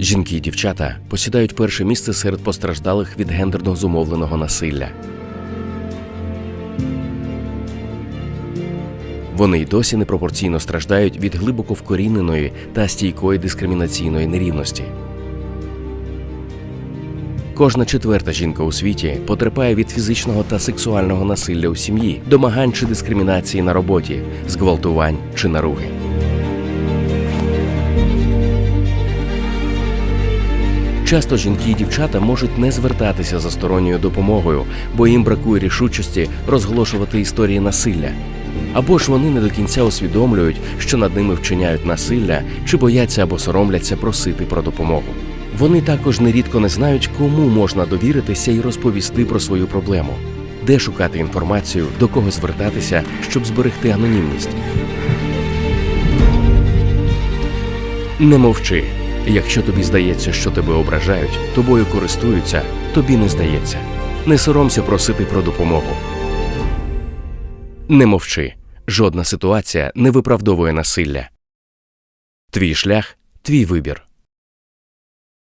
Жінки і дівчата посідають перше місце серед постраждалих від гендерно зумовленого насилля. Вони й досі непропорційно страждають від глибоко вкоріненої та стійкої дискримінаційної нерівності. Кожна четверта жінка у світі потерпає від фізичного та сексуального насилля у сім'ї, домагань чи дискримінації на роботі, зґвалтувань чи наруги. Часто жінки і дівчата можуть не звертатися за сторонньою допомогою, бо їм бракує рішучості розголошувати історії насилля. Або ж вони не до кінця усвідомлюють, що над ними вчиняють насилля, чи бояться або соромляться просити про допомогу. Вони також нерідко не знають, кому можна довіритися і розповісти про свою проблему, де шукати інформацію, до кого звертатися, щоб зберегти анонімність. Не мовчи. Якщо тобі здається, що тебе ображають, тобою користуються, тобі не здається. Не соромся просити про допомогу. Не мовчи. Жодна ситуація не виправдовує насилля. Твій шлях твій вибір.